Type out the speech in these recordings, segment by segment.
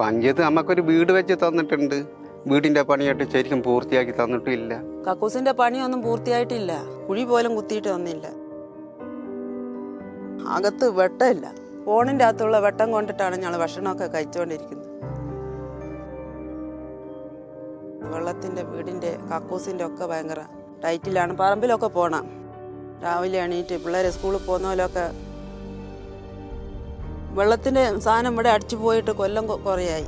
പഞ്ചായത്ത് നമുക്കൊരു വീട് വെച്ച് തന്നിട്ടുണ്ട്. വീടിന്റെ പണിയായിട്ട് ശരിക്കും പൂർത്തിയാക്കി തന്നിട്ടില്ല. കക്കൂസിന്റെ പണിയൊന്നും പൂർത്തിയായിട്ടില്ല. കുഴി പോലും കുത്തിയിട്ട് വന്നില്ല. അകത്ത് വെട്ടമില്ല. ഫോണിന്റെ അകത്തുള്ള വെട്ടം കൊണ്ടിട്ടാണ് ഞങ്ങൾ ഭക്ഷണമൊക്കെ കഴിച്ചുകൊണ്ടിരിക്കുന്നത് വെള്ളത്തിന്റെ വീടിന്റെ കക്കൂസിന്റെ ഒക്കെ ഭയങ്കര ടൈറ്റിലാണ്. പറമ്പിലൊക്കെ പോണം. രാവിലെ എണീറ്റ് പിള്ളേരെ സ്കൂളിൽ പോകുന്ന പോലൊക്കെ വെള്ളത്തിന്റെ സാധനം ഇവിടെ അടിച്ചു പോയിട്ട് കൊല്ലം കുറേയായി.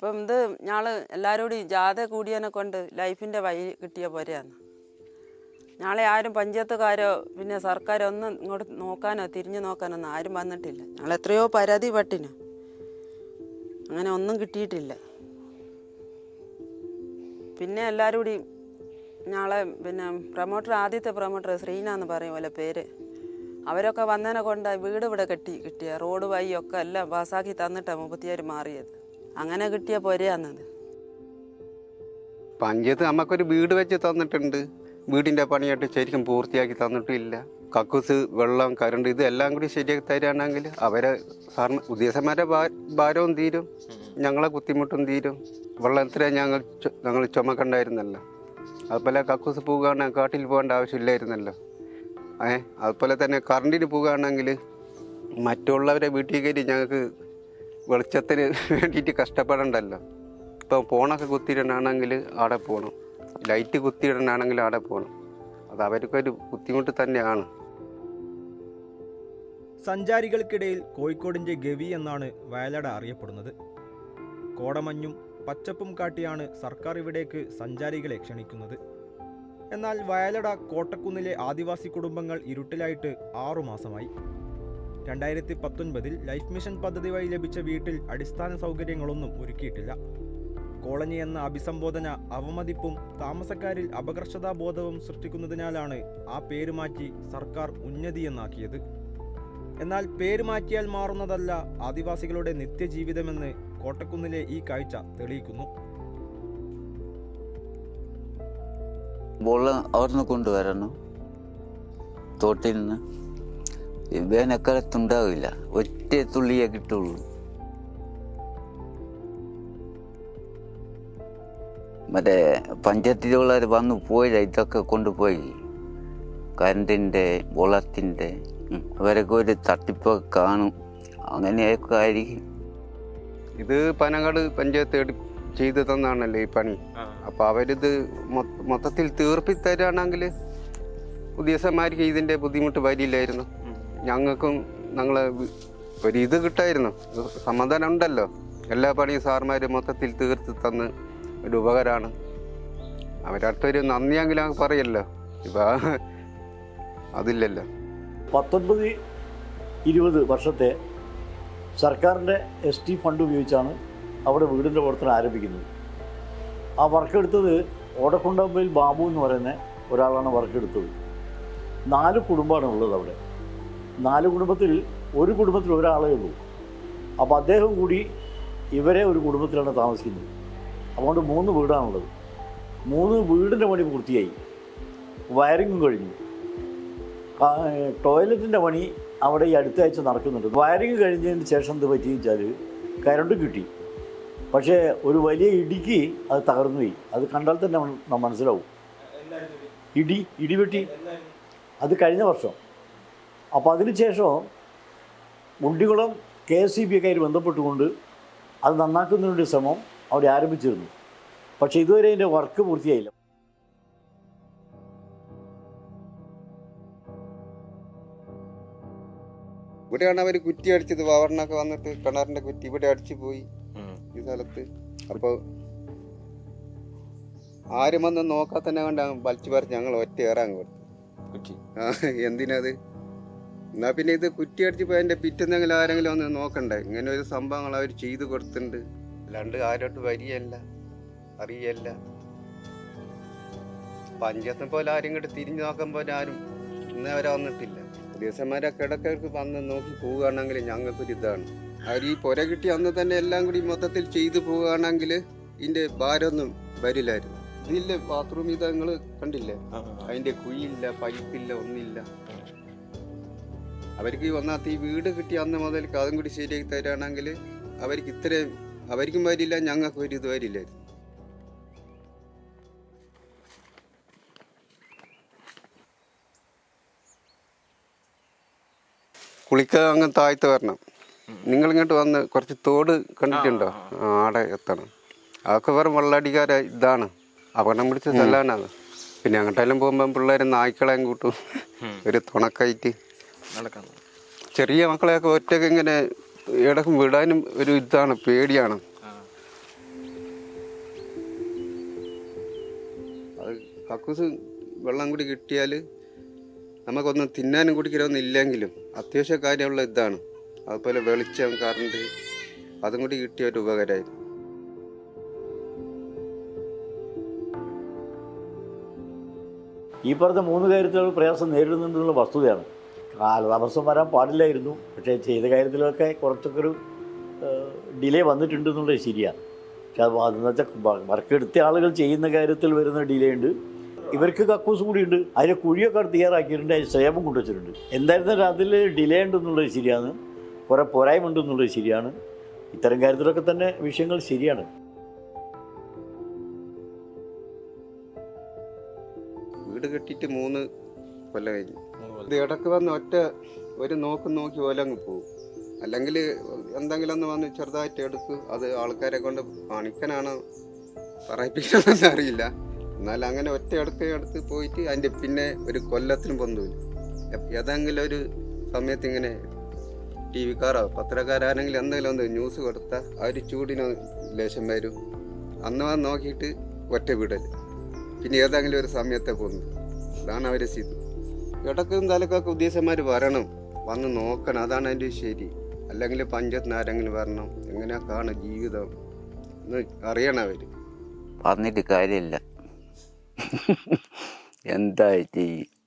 ഇപ്പം ഇത് ഞങ്ങൾ എല്ലാവരോടും ജാഥ കൂടിയതിനെ കൊണ്ട് ലൈഫിന്റെ വഴി കിട്ടിയ പോരെയാണ്. ഞങ്ങളെ ആരും പഞ്ചായത്തുകാരോ പിന്നെ സർക്കാരോ ഒന്നും ഇങ്ങോട്ട് നോക്കാനോ തിരിഞ്ഞു നോക്കാനോ ആരും വന്നിട്ടില്ല. ഞങ്ങൾ എത്രയോ പരാതി പട്ടിന്. അങ്ങനെ ഒന്നും കിട്ടിയിട്ടില്ല. പിന്നെ എല്ലാവരും കൂടി ഞങ്ങളെ പിന്നെ പ്രൊമോട്ടർ ആദ്യത്തെ പ്രൊമോട്ടർ ശ്രീന എന്ന് പറയും പോലെ പേര്. അവരൊക്കെ വന്നതിനെ കൊണ്ട് വീട് ഇവിടെ കെട്ടി കിട്ടിയ. റോഡ് വഴിയൊക്കെ എല്ലാം പാസ്സാക്കി തന്നിട്ടാണ് മുപ്പത്തിയാർ മാറിയത്. അങ്ങനെ കിട്ടിയ പൊരയാന്നത്. പഞ്ചായത്ത് നമുക്കൊരു വീട് വെച്ച് തന്നിട്ടുണ്ട്. വീടിന്റെ പണിയായിട്ട് ശരിക്കും പൂർത്തിയാക്കി തന്നിട്ടില്ല. കക്കൂസ് വെള്ളം കറണ്ട് ഇത് എല്ലാം കൂടി ശരിയാക്കി തരാണെങ്കിൽ അവരെ സാറിന് ഉദ്യോഗസ്ഥന്മാരെ ഭാരവും തീരും. ഞങ്ങളെ ബുദ്ധിമുട്ടും തീരും. വെള്ളത്തിനെ ഞങ്ങൾ ഞങ്ങൾ ചുമക്കണ്ടായിരുന്നല്ലോ. അതുപോലെ കക്കൂസ് പോകുകയാണെങ്കിൽ കാട്ടിൽ പോകേണ്ട ആവശ്യമില്ലായിരുന്നല്ലോ. ഏ അതുപോലെ തന്നെ കറണ്ടിന് പോകുകയാണെങ്കിൽ മറ്റുള്ളവരെ വീട്ടിൽ കയറി ഞങ്ങൾക്ക് വെളിച്ചത്തിന് വേണ്ടിയിട്ട് കഷ്ടപ്പെടണ്ടല്ലോ. ഇപ്പം ഫോണൊക്കെ കുത്തിയിടണമെങ്കിൽ അവിടെ പോകണം ലൈറ്റ് കുത്തിയിടണമെങ്കിൽ അവിടെ പോകണം അത് അവർക്കൊരു ബുദ്ധിമുട്ട് തന്നെയാണ്. സഞ്ചാരികൾക്കിടയിൽ കോഴിക്കോടിന്റെ ഗവി എന്നാണ് വയലട അറിയപ്പെടുന്നത്. കോടമഞ്ഞും പച്ചപ്പും കാട്ടിയാണ് സർക്കാർ ഇവിടേക്ക് സഞ്ചാരികളെ ക്ഷണിക്കുന്നത്. എന്നാൽ വയലട കോട്ടക്കുന്നിലെ ആദിവാസി കുടുംബങ്ങൾ ഇരുട്ടിലായിട്ട് ആറുമാസമായി. രണ്ടായിരത്തി പത്തൊൻപതിൽ ലൈഫ് മിഷൻ പദ്ധതി വഴി ലഭിച്ച വീട്ടിൽ അടിസ്ഥാന സൗകര്യങ്ങളൊന്നും ഒരുക്കിയിട്ടില്ല. കോളനി എന്ന അഭിസംബോധന അവമതിപ്പും താമസക്കാരിൽ അപകർഷതാബോധവും സൃഷ്ടിക്കുന്നതിനാലാണ് ആ പേര് മാറ്റി സർക്കാർ ഉന്നതി എന്നാക്കിയത് എന്നാൽ പേര് മാറ്റിയാൽ മാറുന്നതല്ല ആദിവാസികളുടെ നിത്യജീവിതമെന്ന് കോട്ടക്കുന്നിലെ ഈ കാഴ്ച തെളിയിക്കുന്നു. വെള്ളം അവിടുന്ന് കൊണ്ടുവരണം. തോട്ടിൽ നിന്ന്. വേനൽക്കാലത്തുണ്ടാവില്ല ഒറ്റ തുള്ളിയേ കിട്ടുള്ളൂ. മറ്റേ പഞ്ചായത്തിലുള്ളവർ വന്നു പോയില്ല ഇതൊക്കെ കൊണ്ടുപോയി. കറണ്ടിന്റെ വെള്ളത്തിന്റെ. അവരൊക്കെ ഒരു തട്ടിപ്പൊക്കെ കാണും. അങ്ങനെയൊക്കെ ആയിരിക്കും. ഇത് പനങ്ങാട് പഞ്ചായത്ത് എടു- ചെയ്തു തന്നാണല്ലോ ഈ പണി? അപ്പോൾ അവരിത് മൊത്തത്തിൽ തീർപ്പി പുതിയ ഉദ്യോഗസ്ഥന്മാർക്ക് ഇതിന്റെ ബുദ്ധിമുട്ട് വരില്ലായിരുന്നു? ഞങ്ങൾക്കും ഞങ്ങൾ ഒരിത് കിട്ടായിരുന്നു. സമാധാനം ഉണ്ടല്ലോ. എല്ലാ പണിയും സാർമാർ മൊത്തത്തിൽ തീർത്ത് തന്ന് ഒരു ഉപകാരമാണ് അവരടുത്തൊരു നന്ദിയെങ്കിലും പറയല്ലോ. ഇപ്പം അതില്ലല്ലോ. പത്തൊൻപത് ഇരുപത് വർഷത്തെ സർക്കാരിന്റെ എസ് ടി ഫണ്ട് ഉപയോഗിച്ചാണ് അവിടെ വീടിന്റെ പ്രവർത്തനം ആരംഭിക്കുന്നത്. ആ വർക്ക് എടുത്തത് ഓടക്കുണ്ടമ്പയിൽ ബാബു എന്ന് പറയുന്ന ഒരാളാണ് വർക്ക് എടുത്തത്. നാല് കുടുംബമാണ് ഉള്ളത് അവിടെ. നാല് കുടുംബത്തിൽ ഒരു കുടുംബത്തിൽ ഒരാളേ ഉള്ളൂ. അപ്പോൾ അദ്ദേഹം കൂടി ഇവരെ ഒരു കുടുംബത്തിലാണ് താമസിക്കുന്നത്. അതുകൊണ്ട് മൂന്ന് വീടാണുള്ളത്. മൂന്ന് വീടിന്റെ പണി പൂർത്തിയായി. വയറിങ്ങും കഴിഞ്ഞു. ടോയ്ലറ്റിന്റെ പണി അവിടെ ഈ അടുത്ത ആഴ്ച നടക്കുന്നുണ്ട്. വയറിങ് കഴിഞ്ഞതിന് ശേഷം എന്ത് പറ്റി വെച്ചാൽ കരണ്ട് കിട്ടി. പക്ഷേ ഒരു വലിയ ഇടിക്ക് അത് തകർന്നു പോയി. അത് കണ്ടാൽ തന്നെ മന- മനസ്സിലാവും. ഇടി ഇടിവെട്ടി അത് കഴിഞ്ഞ വർഷം. അപ്പോൾ അതിനുശേഷം Mundikulam K S C B ഒക്കെ ആയിട്ട് ബന്ധപ്പെട്ടുകൊണ്ട് അത് നന്നാക്കുന്നതിന്റെ ശ്രമം അവർ ആരംഭിച്ചിരുന്നു. പക്ഷേ ഇതുവരെ അതിന്റെ വർക്ക് പൂർത്തിയായില്ല. ഇവിടെയാണ് അവർ കുറ്റി അടിച്ചത്. വാവറിനൊക്കെ വന്നിട്ട് കിണറിന്റെ കുറ്റി ഇവിടെ അടിച്ചു പോയി ഈ സ്ഥലത്ത്. അപ്പോൾ ആരും വന്ന് നോക്കാത്തന്നെ കണ്ട് അങ്ങ് വലിച്ചു പറിച്ച് ഞങ്ങൾ ഒറ്റ ഏറാൻ കൊടുത്തു. എന്തിനത്? എന്നാ പിന്നെ ഇത് കുറ്റിയടിച്ച് പോയി അതിന്റെ പിറ്റെന്തെങ്കിലും ആരെങ്കിലും ഒന്ന് നോക്കണ്ടേ? ഇങ്ങനെ ഒരു സംഭവങ്ങൾ അവർ ചെയ്തു കൊടുത്തിട്ടുണ്ട്. അല്ലാണ്ട് ആരോട്ട് വരിയല്ല അറിയല്ല. പഞ്ചായത്തിനെ പോലെ ആരും ഇങ്ങോട്ട് തിരിഞ്ഞു നോക്കാൻ പോലെ ആരും ഇന്നേ വരെ വന്നിട്ടില്ല. ദിവസന്മാരെ ഇടയ്ക്കിടയ്ക്ക് വന്ന് നോക്കി പോവുകയാണെങ്കിൽ ഞങ്ങൾക്കൊരു ഇതാണ്. അവർ ഈ പുര കിട്ടി അന്ന് തന്നെ എല്ലാം കൂടി മൊത്തത്തിൽ ചെയ്തു പോവുകയാണെങ്കിൽ ഇതിന്റെ ഭാരമൊന്നും വരില്ലായിരുന്നു. ഇതില്ല ബാത്റൂം ഇത് നിങ്ങൾ കണ്ടില്ലേ അതിന്റെ കുഴിയില്ല പൈപ്പില്ല ഒന്നില്ല അവർക്ക് ഒന്നാമത്തെ ഈ വീട് കിട്ടി അന്ന് മുതൽ അതും കൂടി ശരിയാക്കി തരാണെങ്കിൽ അവർക്ക് ഇത്രയും അവർക്കും വരില്ല ഞങ്ങൾക്ക് ഒരു ഇത് വരില്ലായിരുന്നു കുളിക്കാൻ അങ്ങ് താഴ്ത്ത് വരണം. നിങ്ങൾ ഇങ്ങോട്ട് വന്ന് കുറച്ച് തോട് കണ്ടിട്ടുണ്ടോ? ആടെ എത്തണം. അതൊക്കെ വെറും വെള്ളടിക്കാര ഇതാണ്. അപകടം പിടിച്ച സ്ഥലമാണ് അത് പിന്നെ അങ്ങോട്ടെല്ലാം പോകുമ്പോൾ പിള്ളേർ നായ്ക്കളെയും കൂട്ടും. ഒരു തുണക്കായിട്ട് നടക്കാം ചെറിയ മക്കളെയൊക്കെ ഒറ്റയ്ക്ക് ഇങ്ങനെ ഇടക്കും വിടാനും ഒരു ഇതാണ് പേടിയാണ്. അത് കക്കൂസ് വെള്ളം കൂടി കിട്ടിയാൽ നമുക്കൊന്നും തിന്നാനും കുടിക്കലൊന്നും ഇല്ലെങ്കിലും അത്യാവശ്യ കാര്യമുള്ള ഇതാണ്. അതുപോലെ വെളിച്ചം കറണ്ട് അതും കൂടി കിട്ടിയ ഒരു ഉപകാരമായിരുന്നു. ഈ പറഞ്ഞ മൂന്ന് കാര്യത്തിലുള്ള പ്രയാസം നേരിടുന്നുണ്ടെന്നുള്ള വസ്തുതയാണ്. കാലതാമസം വരാൻ പാടില്ലായിരുന്നു. പക്ഷേ ചെയ്ത കാര്യത്തിലൊക്കെ കുറച്ചൊക്കെ ഒരു ഡിലേ വന്നിട്ടുണ്ട് എന്നുള്ളത് ശരിയാണ് പക്ഷെ അത് അതെന്ന് വെച്ചാൽ വർക്ക് എടുത്ത ആളുകൾ ചെയ്യുന്ന കാര്യത്തിൽ വരുന്ന ഡിലേ ഉണ്ട്. ഇവർക്ക് കക്കൂസ് കൂടിയുണ്ട്. അതിന് കുഴിയൊക്കെ അവിടെ തയ്യാറാക്കിയിട്ടുണ്ട്. അതിന് ശ്രേമം കൊണ്ടുവച്ചിട്ടുണ്ട്. എന്തായിരുന്നാലും അതിൽ ഡിലേ ഉണ്ടെന്നുള്ളത് ശരിയാണ്. കുറേ പോരായ്മ ഉണ്ടെന്നുള്ളത് ശരിയാണ്. ഇത്തരം കാര്യത്തിലൊക്കെ തന്നെ വിഷയങ്ങൾ ശരിയാണ്. വീട് കെട്ടിയിട്ട് മൂന്ന് കൊല്ലം കഴിഞ്ഞു. ഇത് ഇടയ്ക്ക് വന്ന് ഒറ്റ ഒരു നോക്ക് നോക്കി ഓലങ്ങ് പോകും അല്ലെങ്കിൽ എന്തെങ്കിലും ഒന്ന് വന്ന് ചെറുതായിട്ട് എടുക്കും അത് ആൾക്കാരെ കൊണ്ട് പണിക്കനാണോ പറയിപ്പിക്കണമെന്ന് അറിയില്ല. എന്നാൽ അങ്ങനെ ഒറ്റ അടുക്ക എടുത്ത് പോയിട്ട് അതിന്റെ പിന്നെ ഒരു കൊല്ലത്തിന് പൊന്തൂല്ല എപ്പ- ഏതെങ്കിലും ഒരു സമയത്ത് ഇങ്ങനെ ടി വിക്കാരോ പത്രക്കാരാണെങ്കിൽ എന്തെങ്കിലും ഒന്ന് ന്യൂസ് കൊടുത്താൽ ആ ഒരു ചൂടിന് ലേശം വരും. അന്ന് വന്ന് നോക്കിയിട്ട് ഒറ്റ വിടൽ പിന്നെ ഏതെങ്കിലും ഒരു സമയത്തെ പോകുന്നു അതാണ് അവരെ സ്ഥിതി. ഇടക്കും തലക്കൊക്കെ ഉദ്യോഗസ്ഥന്മാർ വരണം. വന്ന് നോക്കണം. അതാണ് അതിന്റെ ശരി. അല്ലെങ്കിൽ പഞ്ചായത്തിന് ആരെങ്കിലും വരണം. എങ്ങനെയൊക്കെയാണ് ജീവിതം? എന്ന് അറിയണം അവർ പറഞ്ഞിട്ട് കാര്യമില്ല. എന്താ ചെയ്യും